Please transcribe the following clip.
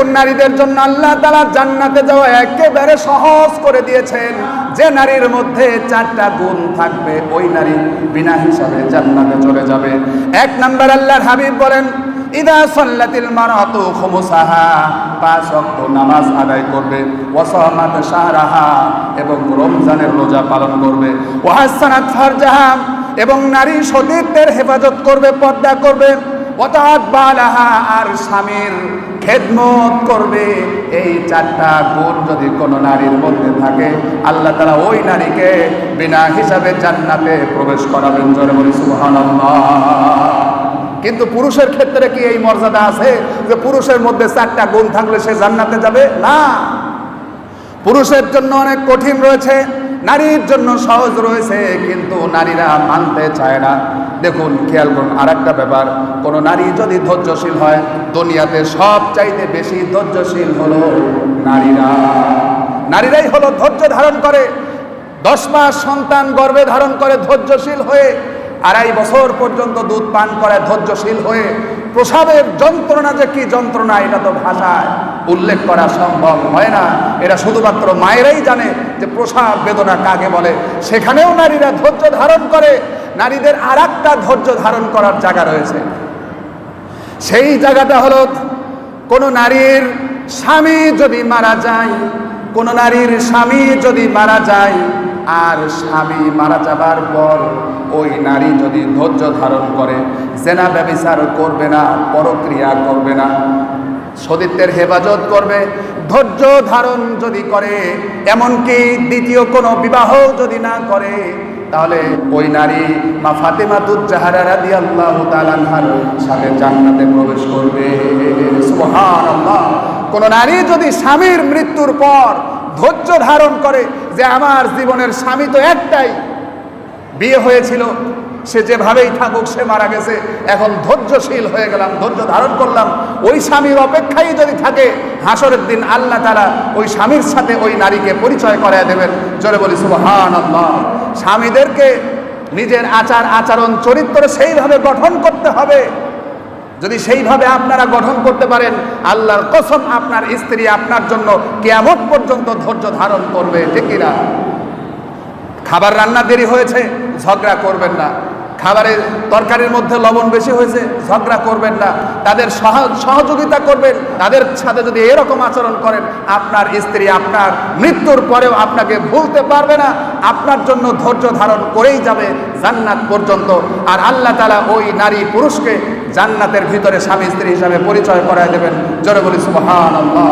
দেখুন নারীদের জন্য আল্লাহ তালা জান্নাতে যাওয়া একেবারে সহজ করে দিয়েছেন। যে নারীর মধ্যে চারটা গুণ থাকবে, ওই নারী বিনা হিসাবে জান্নাতে চলে যাবে। এক নাম্বার আল্লাহর হাবিব বলেন, ইদা সাল্লাতিল খুমুসাহা নামাজ আদায় করবে। ওয়াসামাত শাহরাহা এবং রমজানের রোজা পালন করবে। ওয়াহাসানাত ফারজাহা এবং নারী সতীত্বের হেফাজত করবে, পর্দা করবে। আর স্বামীর খেদমত করবে। এই চারটা গুণ যদি কোনো নারীর মধ্যে থাকে, আল্লাহ তাআলা ওই নারীকে বিনা হিসাবে জান্নাতে প্রবেশ করাবেন জোরে বলি কিন্তু পুরুষের ক্ষেত্রে কি এই মর্যাদা আছে যে পুরুষের মধ্যে চারটা গুণ থাকলে সে জান্নাতে যাবে? না। পুরুষের জন্য অনেক কঠিন রয়েছে, নারীর জন্য সহজ রয়েছে, কিন্তু নারীরা মানতে চায় না। দেখুন, খেয়াল করুন আর একটা ব্যাপার, কোনো নারী যদি ধৈর্যশীল হয়, দুনিয়াতে সব চাইতে বেশি ধৈর্যশীল হলো নারীরা। নারীরাই হলো ধৈর্য ধারণ করে। দশ মাস সন্তান গর্ভে ধারণ করে ধৈর্যশীল হয়ে, আড়াই বছর পর্যন্ত দুধ পান করায় ধৈর্যশীল হয়ে প্রসাবের যন্ত্রণা যে কি যন্ত্রণা, এটা তো ভাষায় উল্লেখ করা সম্ভব হয় না। এটা শুধুমাত্র মায়েরাই জানে যে প্রসাব বেদনা কাকে বলে। সেখানেও নারীরা ধৈর্য ধারণ করে। নারীদের আর একটা ধৈর্য ধারণ করার জায়গা রয়েছে। সেই জায়গাটা হলো, কোনো নারীর স্বামী যদি মারা যায়, কোনো নারীর স্বামী যদি মারা যায় আর স্বামী মারা যাবার পর ওই নারী যদি ধৈর্য ধারণ করে, জেনা ব্যবিচার করবে না, পরক্রিয়া করবে না, সতীত্বের হেফাজত করবে, ধৈর্য ধারণ যদি করে, এমনকি দ্বিতীয় কোনো বিবাহ যদি না করে, তাহলে ওই নারী মা ফাতেমা তুজ্জাহারা রাদি আল্লাহ তালানহার সাথে জান্নাতে প্রবেশ করবে। কোন নারী যদি স্বামীর মৃত্যুর পর ধৈর্য ধারণ করে যে আমার জীবনের স্বামী তো একটাই। বিয়ে হয়েছিল, সে যেভাবেই থাকুক, সে মারা গেছে। এখন ধৈর্যশীল হয়ে গেলাম, ধৈর্য ধারণ করলাম। ওই স্বামীর অপেক্ষায় যদি থাকে, হাসরের দিন আল্লাহ তারা ওই স্বামীর সাথে ওই নারীকে পরিচয় করায় দেবেন। জোরে বলি সুবহান আল্লাহ স্বামীদেরকে নিজের আচার আচরণ চরিত্র সেইভাবে গঠন করতে হবে। যদি সেইভাবে আপনারা গঠন করতে পারেন, আল্লাহর কসম আপনার স্ত্রী আপনার জন্য কেমন পর্যন্ত ধৈর্য ধারণ করবে, ঠিক কিনা? খাবার রান্না দেরি হয়েছে, ঝগড়া করবেন না। খাবারের তরকারির মধ্যে লবণ বেশি হয়েছে, ঝগড়া করবেন না। তাদের সহযোগিতা করবেন। তাদের সাথে যদি এরকম আচরণ করেন, আপনার স্ত্রী আপনার মৃত্যুর পরেও আপনাকে ভুলতে পারবে না। আপনার জন্য ধৈর্য ধারণ করেই যাবে জান্নাত পর্যন্ত। আর আল্লাহ তালা ওই নারী পুরুষকে জান্নাতের ভিতরে স্বামী স্ত্রী হিসাবে পরিচয় করায় দেবেন। সুবহান আল্লাহ